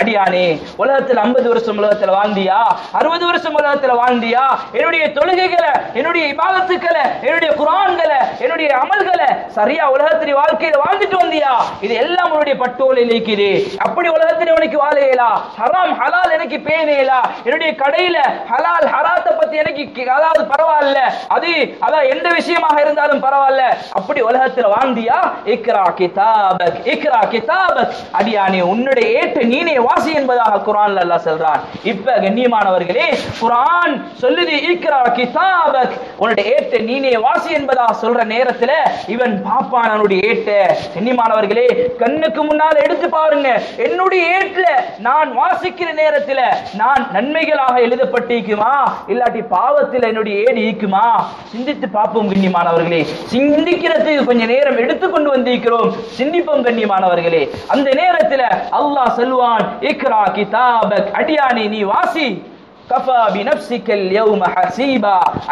அடியானே உலகத்துல 50 வருஷம் உலகத்துல வாழ்ந்தியா? அறுபது வருஷம் உலகத்துல வாழ்ந்தியா? என்னுடைய தொழுகைகளை என்னுடைய இபாதத்துக்களை என்னுடைய குரான்களை என்னுடைய அமல்களை சரியா உலகத்தின் வாழ்க்கையில வாழ்ந்துட்டு வந்தியா? இது எல்லாம் உன்னுடைய பட்டோலை இருக்குது அப்படி உலகத்தில் உனக்கு வாழையலா ஹராம் ஹலால் எனக்கு பேணையலா என்னுடைய கடையில ஹலால் ஹராத்தை பத்தி எனக்கு அதாவது பரவாயில்ல. அது அதான் எந்த விஷயமாக இருந்தாலும் பரவாயில்ல. அப்படி உலகத்துல வாழ்ந்தியா? இக்ரா கிதாபக் இக்ரா கிதாபக். அடியானே உன்னுடைய கேட்டு நீனே வாசி என்பதாக குரான் அல்லா சொல்றான். இப்ப கண்ணியமானவர்களே குரான் சொல்லுது இக்ரா கிதாபக். உன்னுடைய ஏற்ற நீனே வாசி என்பதாக சொல்ற நேரத்துல இவன் பாப்பான் அவனுடைய ஏட்ட. கண்ணியமானவர்களே கண்ணுக்கு முன்னால் எடுத்து பாருங்க. என்னுடைய ஏட்டுல நான் வாசிக்கிற நேரத்துல நான் நன்மைகளாக எழுதப்பட்டிருக்குமா? இல்லாட்டி பாவத்தில் என்னுடைய ஏடு இருக்குமா? சிந்தித்து பார்ப்போம் கண்ணியமானவர்களே. சிந்திக்கிறதுக்கு கொஞ்சம் நேரம் எடுத்துக்கொண்டு வந்திருக்கிறோம். சிந்திப்போம் கண்ணியமானவர்களே. அந்த நேரத்துல அல்லாஹ் சொல்வான். இக்ரா கிதாபக் அடியானி நீ வாசி.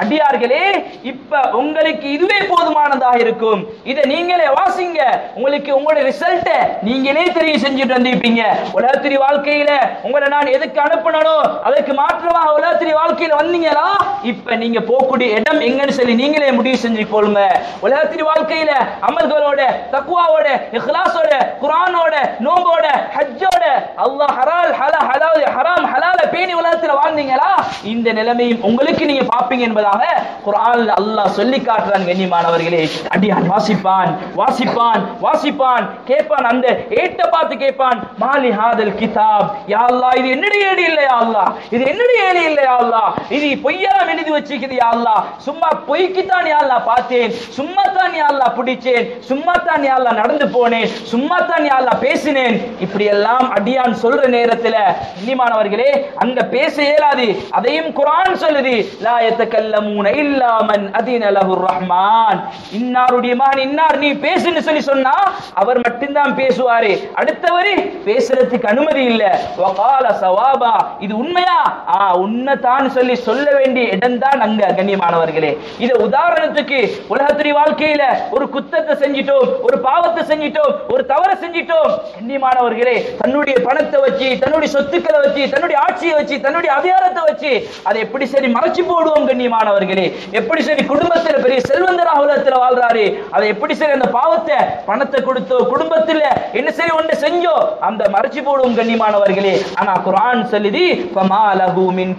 அடியார்களே இப்ப உங்களுக்கு இதுவே போதுமானதாக இருக்கும். இதை நீங்களே வாசிங்க. உங்களுக்கு உங்களுடைய ரிசல்ட்டை நீங்களே தெரிவு செஞ்சுட்டு வந்திருப்பீங்க. உலகத்திரி வாழ்க்கையில உங்களை நான் எதுக்கு அனுப்பினோ அதுக்கு மாற்றமாக உலகத்திரி வாழ்க்கையில வந்தீங்களா? இப்ப நீங்க போகக்கூடிய இடம் எங்கன்னு சொல்லி நீங்களே முடிவு செஞ்சு கொள்ளுங்க. உலகத்திரி வாழ்க்கையில அமல்களோட தக்குவாவோட இஹ்லாஸோட குரானோட நோம்போட ஹஜ்ஜோட அல்லாஹ் ஹலால் ஹலா ஹலா ஹராம் ஹலால பேணி உலகத்துல வாழ்ந்தீங்களா இந்த நிலைமையும் உங்களுக்கு நீங்க பாப்பீங்க என்பதாக குரான் அல்லாஹ் சொல்லி காட்டுறான் கண்ணியமானவர்களே. அடியான் வாசிப்பான் வாசிப்பான் வாசிப்பான். கேட்பான் அந்த ஏட்ட பார்த்து கேட்பான். மாலி ஹாதல் கிதாப். யா அல்லாஹ் இது என்னுடைய ஏடு இல்லையா அல்லாஹ். இது என்னுடைய ஏடு இல்லையா அல்லாஹ். இது பொய்யா எழுதி வச்சிருக்குது யா அல்லாஹ். சும்மா பொய்க்குத்தான் யா அல்லாஹ் பார்த்தேன். சும்மா தான் யா அல்லாஹ் பிடிச்சேன். சும்மா தான் யா அல்லாஹ் நடந்து போனேன். சும்மா தான் யா அல்லாஹ் பேசினேன். இப்படி எல்லாம் அடியான் சொல்ற நேரத்துல கண்ணியமானவர்களே அங்க பேச இயலாது. அதையும் குரான் சொல்லுது. லா கல்ல இல்லா மன் அதின ரஹ்மான். இன்னாருடைய மகன் இன்னார் நீ பேசுன்னு சொல்லி சொன்னா அவர் மட்டும்தான் பேசுவாரு. அடுத்தவரு பேசுறதுக்கு அனுமதி இல்ல. வகால சவாபா இது உண்மையா? ஆ உண்மைதான் சொல்லி சொல்ல வேண்டிய இடம் தான் அங்க கண்ணியமானவர்களே. இத உதாரணத்துக்கு உலகத்துடைய வாழ்க்கையில ஒரு குத்தத்தை செஞ்சிட்டோம் ஒரு பாவத்தை செஞ்சிட்டோம் ஒரு தவறை செஞ்சிட்டோம். கண்ணியமானவர்களே தன்னுடைய பணத்தை வச்சு தன்னுடைய சொத்துக்களை வச்சு தன்னுடைய ஆட்சியை வச்சு தன்னுடைய அதிகாரத்தை வச்சு அதை எப்படி சரி மறைச்சு போடுவோம் கண்ணியமானவர்களே? எப்படி சரி குடும்பத்துல பெரிய செல்வந்தராக உலகத்துல வாழ்றாரு? அதை எப்படி சரி அந்த பாவத்தை பணத்தை கொடுத்தோ குடும்பத்துல என்ன சரி ஒன்று செஞ்சோ அந்த மறைச்சு போடும் கண்ணியமானவர்களே ஆனா குரான் சொல்லுது ஃபமா லஹு மின்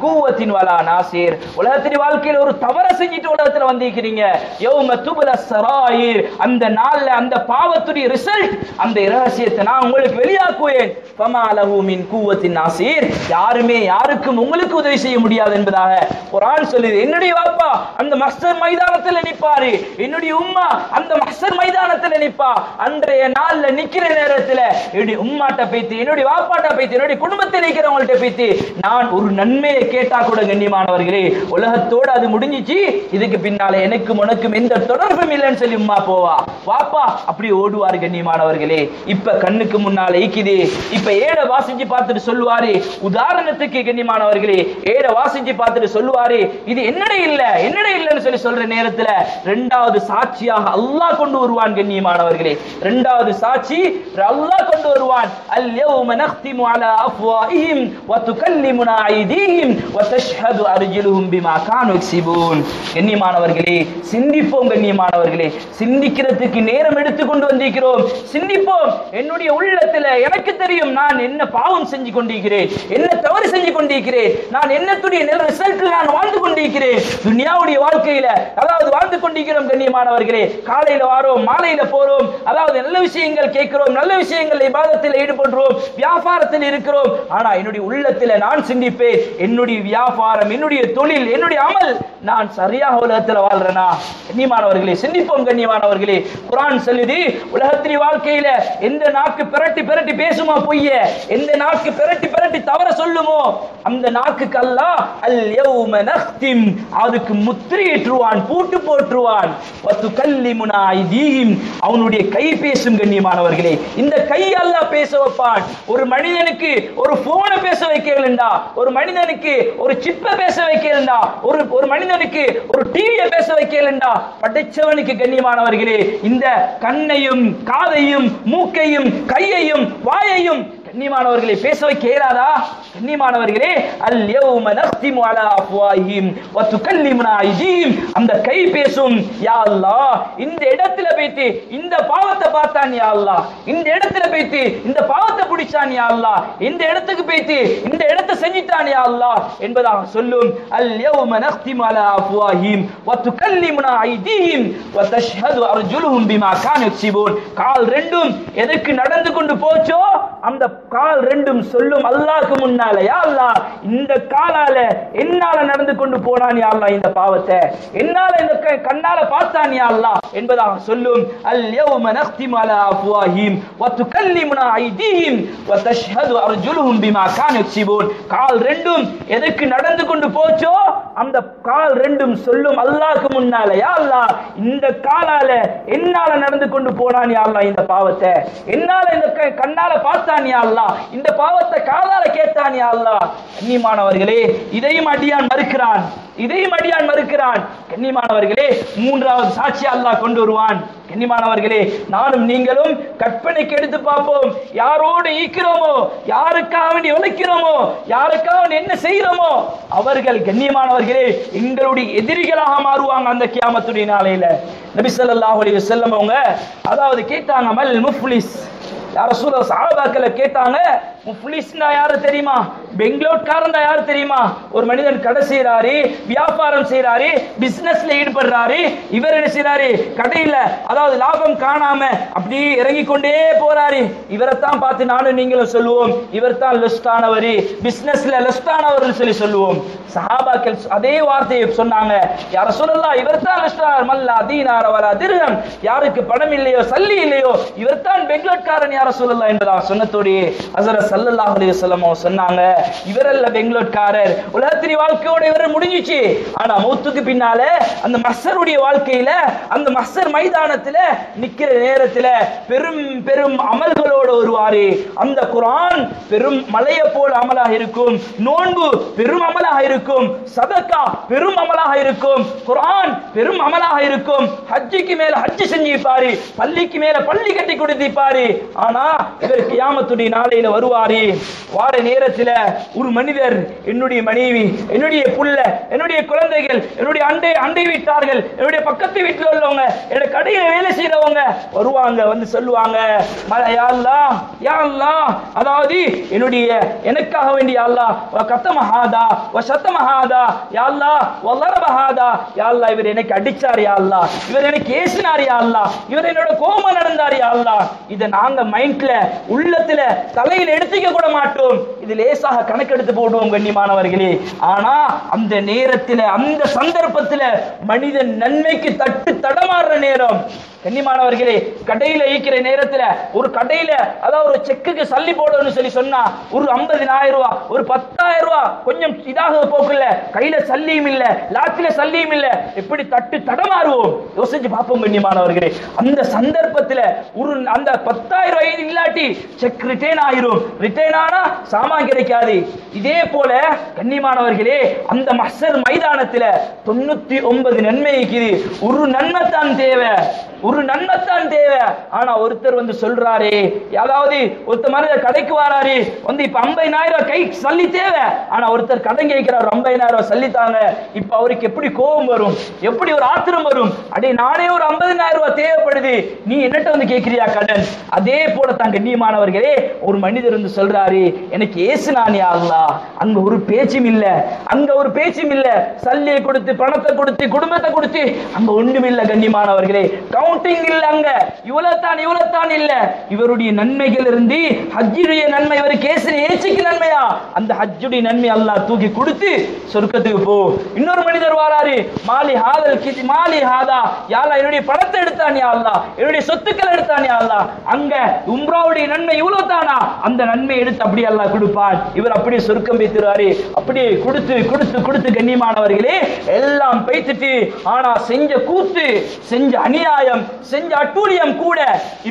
வலா நாசிர். உலகத்தின் வாழ்க்கையில ஒரு தவற செஞ்சுட்டு உலகத்துல வந்திருக்கிறீங்க. யௌம துபல சராயிர். அந்த நாள்ல அந்த பாவத்துடைய ரிசல்ட் அந்த ரகசியத்தை நான் உங்களுக்கு வெளியாக்குவேன். ஃபமா லஹு மின் யாருமே யாருக்கும் உங்களுக்கு உதவி செய்ய முடியாது என்பதாக குரான் சொல்லுது. என்னுடைய வாப்பா அந்த மஸ்டர் மைதானத்தில் நினைப்பாரு என்னுடைய உம்மா அந்த மஸ்டர் மைதானத்தில் நினைப்பா அன்றைய நாள்ல நிக்கிற நேரத்துல என்னுடைய உம்மாட்ட பேத்து என்னுடைய வாப்பாட்ட பேத்து என்னுடைய குடும்பத்தை நிக்கிறவங்கள்ட்ட பேத்து நான் ஒரு நன்மையை கேட்டா கூட கண்ணியமானவர்களே உலகத்தோட அது முடிஞ்சிச்சு. இதுக்கு பின்னால எனக்கும் உனக்கும் எந்த தொடர்பும் இல்லைன்னு சொல்லி உம்மா போவா. வாப்பா அப்படி ஓடுவாரு கண்ணியமானவர்களே. இப்ப கண்ணுக்கு முன்னால ஈக்குது இப்ப ஏட வாசிஞ்சு பார்த்துட்டு சொல்லுவாரு உதாரணத்துக்கு கண்ணியமானவர்களே ஏட வாசிஞ்சு பார்த்துட்டு சொல்லுவாரு இது என்னடே இல்ல என்னடே இல்லைன்னு சொல்லி சொல்ற நேரத்துல ரெண்டாவது சாட்சியாக அல்லாஹ் கொண்டு வருவான் கண்ணியமானவர்களே. ரெண்டாவது சாட்சி அல்லாஹ் கொண்டு வருவான். அல் யௌம நக்திமு அலா அஃப்வாஹிம் வ துகல்லிமுனா ஐதீஹிம் வ தஷ்ஹது அர்ஜுலுஹும் பிமா கானு யக்ஸிபூன் கண்ணியமானவர்களே சிந்திப்போம் கண்ணியமானவர்களே. சிந்திக்கிறதுக்கு நேரம் எடுத்து கொண்டு வந்திருக்கிறோம். சிந்திப்போம். என்னுடைய உள்ளத்துல எனக்கு தெரியும் நான் என்ன பாவம் செஞ்சு கொண்டிருக்கிறேன் என்ன தவறு செஞ்சு கொண்டிருக்கிறேன் நான் என்னத்துடைய நல்ல ரிசல்ட்ல நான் வாழ்ந்து கொண்டிருக்கிறேன். துனியாவுடைய நம்முடைய வாழ்க்கையில அதாவது வாழ்ந்து கொண்டிருக்கிறோம் கண்ணியமானவர்களே காலையில வாரோம் மாலையில போறோம் அதாவது நல்ல விஷயங்கள் கேட்கிறோம் நல்ல விஷயங்கள் விவாதத்தில் ஈடுபடுறோம் வியாபாரத்தில் இருக்கிறோம். ஆனா என்னுடைய உள்ளத்துல நான் சிந்திப்பேன் என்னுடைய வியாபாரம் என்னுடைய தொழில் என்னுடைய அமல் நான் சரியாக உலகத்துல வாழ்றேனா? கண்ணியமானவர்களே சிந்திப்போம் கண்ணியமானவர்களே. குரான் சொல்லுது உலகத்தின் வாழ்க்கையில எந்த நாக்கு பிரட்டி பிரட்டி பேசுமா பொய்ய? எந்த நாக்கு பிரட்டி பிரட்டி தவற சொல்லுமோ? அந்த நாக்குக்கு அல்லாஹ் அல் யௌம நக்திம் அதுக்கு முத்திரையிட்டுருவான் பூட்டு போற்றுவான். வத்து கல்லிமுனா அவனுடைய கை பேசும் கண்ணியமானவர்களே இந்த கை பேச வைப்பான். ஒரு மனிதனுக்கு ஒரு போனை பேச வைக்கலண்டா ஒரு மனிதனுக்கு ஒரு சிப்பை பேச வைக்கலண்டா ஒரு ஒரு மனிதனுக்கு ஒரு டிவியை பேச வைக்கலண்டா படைச்சவனுக்கு கண்ணியமானவர்களே இந்த கண்ணையும் காதையும் மூக்கையும் கையையும் வாயையும் கண்ணியமானவர்களை பேச வைக்க இயலாதா? கண்ணியமானவர்களே அல் யௌம நக்திமு அலா அஃப்வாஹிம் வ துகல்லிமுனா ஐதீம். அந்த கை பேசும் யா அல்லாஹ் இந்த இடத்துல போயிட்டு இந்த பாவத்தை பார்த்தான் யா அல்லாஹ். இந்த இடத்துல போயிட்டு இந்த பாவத்தை பிடிச்சான் யா அல்லாஹ். இந்த இடத்துக்கு போயிட்டு இந்த இடத்தை செஞ்சிட்டான் யா அல்லாஹ் என்பதாக சொல்லும் அல் யௌம நக்திமு அலா அஃப்வாஹிம் வ துகல்லிமுனா ஐதீம். வ தஷ்ஹது அர்ஜுலுஹும் பிமா கானு யக்ஸிபூன் கால் ரெண்டும் எதற்கு நடந்து கொண்டு போச்சோ? அந்த கால் ரெண்டும் சொல்லும் அல்லாக்கு முன்னால யா அல்லா இந்த காலால என்னால நடந்து கொண்டு போனான் யா இந்த பாவத்தை? என்னால இந்த கண்ணால பார்த்தான் யா அல்லாஹ்? என்பதாக சொல்லும். அல் யௌம நக்திமு அலா அஃப்வாஹிம் வ துகல்லிமுனா ஐதீஹிம் வ தஷ்ஹது அர்ஜுலுஹும் பிமா கான் யக்ஸிபூன் கால் ரெண்டும் எதுக்கு நடந்து கொண்டு போச்சோ அந்த கால் ரெண்டும் சொல்லும் அல்லாக்கு முன்னால யா அல்லா இந்த காலால என்னால நடந்து கொண்டு போனான் யா இந்த பாவத்தை? என்னால இந்த கண்ணால பார்த்தான் யா அல்லா இந்த பாவத்தை காதால கேட்டான் யா அல்லா கண்ணியமானவர்களே இதையும் அடியான் மறுக்கிறான். இதையும் அடியான் மறுக்கிறான். கண்ணியமானவர்களே மூன்றாவது சாட்சி அல்லாஹ் கொண்டு வருவான். கண்ணியமானவர்களே நானும் நீங்களும் கற்பனைக்கு எடுத்து பார்ப்போம். யாரோடு ஈக்கிறோமோ யாருக்காக வேண்டி உழைக்கிறோமோ யாருக்காக வேண்டி என்ன செய்கிறோமோ அவர்கள் கண்ணியமானவர்களே எங்களுடைய எதிரிகளாக மாறுவாங்க அந்த கியாமத்துடைய நாளையில. நபி ஸல்லல்லாஹு அலி வசல்லம் அவங்க அதாவது கேட்டாங்க மல் முஃப்லிஸ்? யார சூழ சாபாக்களை கேட்டாங்க முஃப்லிஸ்னா யாரு தெரியுமா? பெங்களூர்காரன் யாரு தெரியுமா? ஒரு மனிதன் கடை செய்யறாரு வியாபாரம் செய்யறாரு பிசினஸ்ல ஈடுபடுறாரு. இவர் என்ன செய்யறாரு கடையில அதாவது லாபம் காணாம அப்படியே இறங்கி கொண்டே போறாரு. இவரைத்தான் பார்த்து நானும் நீங்களும் சொல்லுவோம் இவர் தான் லெஸ்ட் ஆனவர் பிசினஸ்ல லெஸ்ட் ஆனவர் சொல்லி சொல்லுவோம். சஹாபாக்கள் அதே வார்த்தையை சொன்னாங்க யார சொல்லலாம் இவர் தான் லெஸ்ட் ஆனார் மல்லா தீனார வலா திருகம் யாருக்கு பணம் இல்லையோ சல்லி இல்லையோ இவர் தான் பெங்களூர்காரன் யார சொல்லலாம் என்பதா சொன்னதோடையே அசர சல்லல்லா அலி வஸல்லம் அவங்க சொன்னாங்க இவரல்ல பெங்களூர்காரர். உலகத்திரி வாழ்க்கையோட இவர் முடிஞ்சிச்சு. ஆனா மௌத்துக்கு பின்னால அந்த மஸ்ஸருடைய வாழ்க்கையில அந்த மஸ்ஸர் மைதானத்துல நிக்கிற நேரத்துல பெரும் பெரும் அமல்களோட வருவாரு. அந்த குரான் பெரும் மலையை போல் அமலாக இருக்கும். நோன்பு பெரும் அமலாக இருக்கும். சதக்கா பெரும் அமலாக இருக்கும். குரான் பெரும் அமலாக இருக்கும். ஹஜ்ஜிக்கு மேல ஹஜ் செஞ்சிருப்பாரு பள்ளிக்கு மேல பள்ளி கட்டி கொடுத்திருப்பாரு ஆனா இவர் கியாமத்துடைய நாளையில வருவாரு. வார நேரத்துல ஒரு மனிதர் என்னுடைய மனைவி என்னுடைய புள்ள என்னுடைய குழந்தைகள் என்னுடைய அண்டை அண்டை வீட்டார்கள் என்னுடைய பக்கத்து வீட்டில் உள்ளவங்க என்னோட கடையில வேலை செய்யறவங்க வருவாங்க வந்து சொல்லுவாங்க. "ம- யா அதாவது என்னுடைய எனக்காக வேண்டிய அல்லாஹ் கத்தமஹாதா சத்தமஹாதா யா அல்லாஹ் வல்லரபஹாதா யா அல்லாஹ் இவர் எனக்கு அடிச்சார் யா இவர் எனக்கு ஏசினார் யா இவர் என்னோட கோபம் நடந்தார் யா இதை நாங்க மைண்ட்ல உள்ளத்துல தலையில் எடுத்துக்க கூட மாட்டோம். இது லேசாக கணக்கெடுத்து போடுவோம் கண்ணியமானவர்களே ஆனா அந்த நேரத்தில் அந்த சந்தர்ப்பத்தில் மனிதன் நன்மைக்கு தட்டு தடமாறுற நேரம். கண்ணிமானவர்களே கடையில ஈக்கிற நேரத்துல ஒரு கடையில அதாவது ஒரு செக்குக்கு சல்லி போடணும்னு சொல்லி சொன்னா ஒரு ஐம்பதினாயிரம் ரூபா ஒரு பத்தாயிரம் ரூபா கொஞ்சம் இதாக போக்குல கையில சல்லியும் இல்ல லாத்தில சல்லியும் இல்ல. எப்படி தட்டு தடமாறுவோம்? யோசிச்சு பார்ப்போம் கண்ணியமானவர்களே அந்த சந்தர்ப்பத்துல ஒரு அந்த பத்தாயிரம் ரூபாய் இல்லாட்டி செக் ரிட்டர்ன் ஆயிரும். ரிட்டர்ன் ஆனா சாமான் கிடைக்காது. இதே போல கண்ணியமானவர்களே அந்த மஸ்ஸர் மைதானத்துல தொண்ணூத்தி ஒன்பது நன்மை இருக்குது. ஒரு நன்மைத்தான் தேவை. ஒரு நன்மைத்தான் தேவை. ஆனா ஒருத்தர் வந்து சொல்றாரு அதாவது ஒருத்தர் மனிதர் கடைக்கு வராரு வந்து இப்ப ஐம்பதாயிரம் ரூபாய் கை சல்லி தேவை. ஆனா ஒருத்தர் கடன் கேட்கிறார் ஐம்பதாயிரம் ரூபாய் சல்லித்தாங்க இப்ப அவருக்கு எப்படி கோபம் வரும்? எப்படி ஒரு ஆத்திரம் வரும்? அடே நானே ஒரு ஐம்பதாயிரம் ரூபாய் தேவைப்படுது. நீ என்னட்ட வந்து கேட்கிறியா கடன் அதே போல தான் கண்ணியமானவர்களே ஒரு மனிதர் வந்து சொல்றாரு எனக்கு ஏசுனானியா அல்லா அங்க ஒரு பேச்சும் இல்ல. அங்க ஒரு பேச்சும் இல்ல. சல்லியை கொடுத்து பணத்தை கொடுத்து குடும்பத்தை கொடுத்து அங்க ஒன்றும் இல்ல கண்ணியமானவர்களே. கவுண்டிங் இல்ல அங்க. இவ்வளவு தான் இல்ல. இவருடைய நன்மைகள் இருந்து ஹஜ்ஜுடைய நன்மை இவர் கேசரி ஏச்சுக்கு நன்மையா? அந்த ஹஜ்ஜுடைய நன்மை அல்லாஹ் தூக்கி கொடுத்து சொர்க்கத்துக்கு போ. இன்னொரு மனிதர் வாராரு. மாலி ஹாதல் கிதி மாலி ஹாதா. யாரா என்னுடைய பணத்தை எடுத்தான் யா அல்லாஹ். என்னுடைய சொத்துக்கள் எடுத்தான் யா அல்லாஹ். அங்க உம்ராவுடைய நன்மை இவ்வளவு தானா அந்த நன்மை எடுத்து அப்படி அல்லாஹ் கொடுக்கும் கொடுப்பான் இவர் அப்படி சுருக்கம் வைத்திருவாரு. அப்படியே கொடுத்து கொடுத்து கொடுத்து கண்ணியமானவர்களே எல்லாம் பைத்துட்டு ஆனா செஞ்ச கூத்து செஞ்ச அநியாயம் செஞ்ச அட்டூழியம் கூட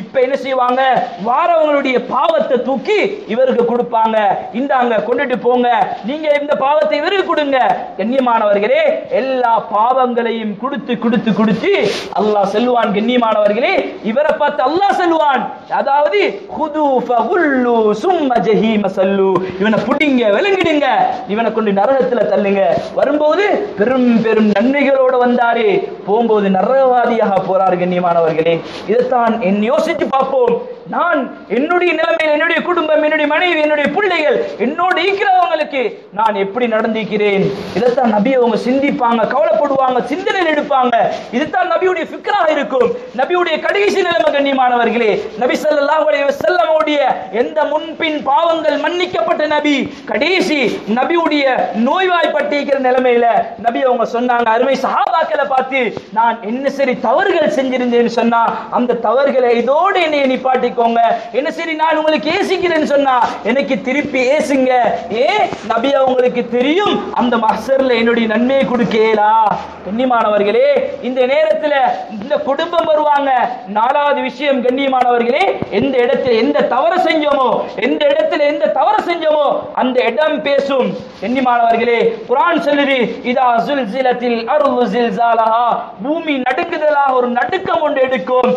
இப்ப என்ன செய்வாங்க? வாரவங்களுடைய பாவத்தை தூக்கி இவருக்கு கொடுப்பாங்க. இந்தாங்க கொண்டுட்டு போங்க. நீங்க இந்த பாவத்தை இவருக்கு கொடுங்க. கண்ணியமானவர்களே எல்லா பாவங்களையும் கொடுத்து கொடுத்து கொடுத்து அல்லாஹ் செல்வான் கண்ணியமானவர்களே. இவரை பார்த்து அல்லாஹ் செல்வான் அதாவது குது ஃபகுல்லு சும்ம ஜஹீம சல்லு. இவனை புடிங்க விளங்கிடுங்க இவனை கொண்டு நரகத்துல தள்ளுங்க. வரும்போது பெரும் பெரும் நன்மைகளோட வந்தாரு. போகும்போது நரகவாதியாக போறாரு கண்ணியமானவர்களே. இதைத்தான் என் யோசிச்சு பார்ப்போம். நான் என்னுடைய நிலைமையில் என்னுடைய குடும்பம் என்னுடைய மனைவி என்னுடைய பிள்ளைகள் என்னோடு இருக்கிறவங்களுக்கு நான் எப்படி நடந்திருக்கிறேன்? இதைத்தான் நபி அவங்க சிந்திப்பாங்க கவலைப்படுவாங்க சிந்தனையில் எடுப்பாங்க. இதுதான் நபியுடைய ஃபிக்ராக இருக்கும். நபியுடைய கடைசி நிலைமை கண்ணியமானவர்களே. நபி ஸல்லல்லாஹு செல்லமுடைய எந்த முன்பின் பாவங்கள் மன்னிக்க மன்னிக்கப்பட்ட நபி கடைசி நபியுடைய நோய்வாய்ப்பட்டிருக்கிற நிலைமையில நபி அவங்க சொன்னாங்க அருமை சஹாபாக்களை பார்த்து நான் என்ன சரி தவறுகள் செஞ்சிருந்தேன்னு சொன்னா அந்த தவறுகளை இதோடு என்னை நிப்பாட்டிக்கோங்க. என்ன சரி நான் உங்களுக்கு ஏசிக்கிறேன்னு சொன்னா எனக்கு திருப்பி ஏசுங்க. ஏ நபி அவங்களுக்கு தெரியும் அந்த மஹ்சர்ல என்னுடைய நன்மையை கொடுக்கலா? கண்ணியமானவர்களே இந்த நேரத்துல இந்த குடும்பம் வருவாங்க. நாலாவது விஷயம் கண்ணியமானவர்களே எந்த இடத்துல எந்த தவறு செஞ்சோமோ எந்த இடத்துல எந்த தவறு செஞ்சோமோ அந்த இடம் பேசும். கண்ணியமானவர்களே குரான் சொல்லுது இதா சுல்சிலத்தில் அருள் ஜில்சாலஹா பூமி நடுங்குதலாக ஒரு நடுக்கம் ஒன்று எடுக்கும்.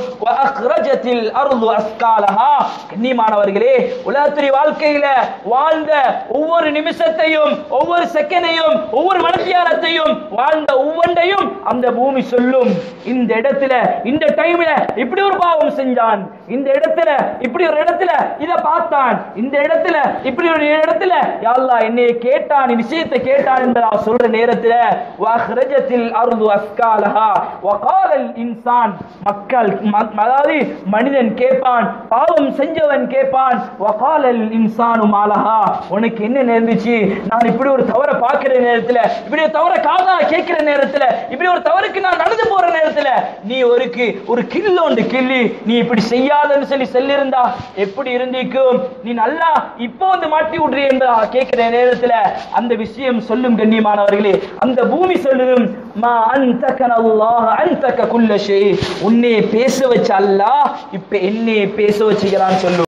அக்ரஜத்தில் அருள் அஸ்காலஹா. கண்ணியமானவர்களே உலகத்துறை வாழ்க்கையில வாழ்ந்த ஒவ்வொரு நிமிஷத்தையும் ஒவ்வொரு செகண்டையும் ஒவ்வொரு மனத்தியாரத்தையும் வாழ்ந்த ஒவ்வொன்றையும் அந்த பூமி சொல்லும். இந்த இடத்துல இந்த டைம்ல இப்படி ஒரு பாவம் செஞ்சான். இந்த இடத்துல இப்படி ஒரு இடத்துல இதை பார்த்தான். இந்த இடத்துல இப்படி ஒரு இடத்துல யாழ்லா அல்லாஹ் என்னைய கேட்டான் விஷயத்தை கேட்டான் என்பதா சொல்ற நேரத்துல வஹ்ரஜத்தில் அருது அஸ்காலஹா வகாலல் இன்சான் மக்கள் அதாவது மனிதன் கேட்பான் பாவம் செஞ்சவன் கேட்பான் வகாலல் இன்சானு மாலஹா உனக்கு என்ன நேர்ந்துச்சு? நான் இப்படி ஒரு தவறை பார்க்கிற நேரத்துல இப்படி ஒரு தவறை காதா கேட்கிற நேரத்துல இப்படி ஒரு தவறுக்கு நான் நடந்து போற நேரத்துல நீ ஒருக்கு ஒரு கில்லோண்டு கிள்ளி நீ இப்படி செய்யாதன்னு சொல்லி சொல்லியிருந்தா எப்படி இருந்திருக்கும்? நீ நல்லா இப்போ வந்து மாட்டி விடுறீ என்பதா கேட்கிற நேரத்துல அந்த விஷயம் சொல்லும் கண்ணியமானவர்களே அந்த பூமி சொல்லும் மா அன்தகன அல்லாஹ் அன்தக குல்ல ஷை உன்னே பேச வச்ச அல்லாஹ் இப்ப என்னைய பேச வச்சுக்கிறான்னு சொல்லும்.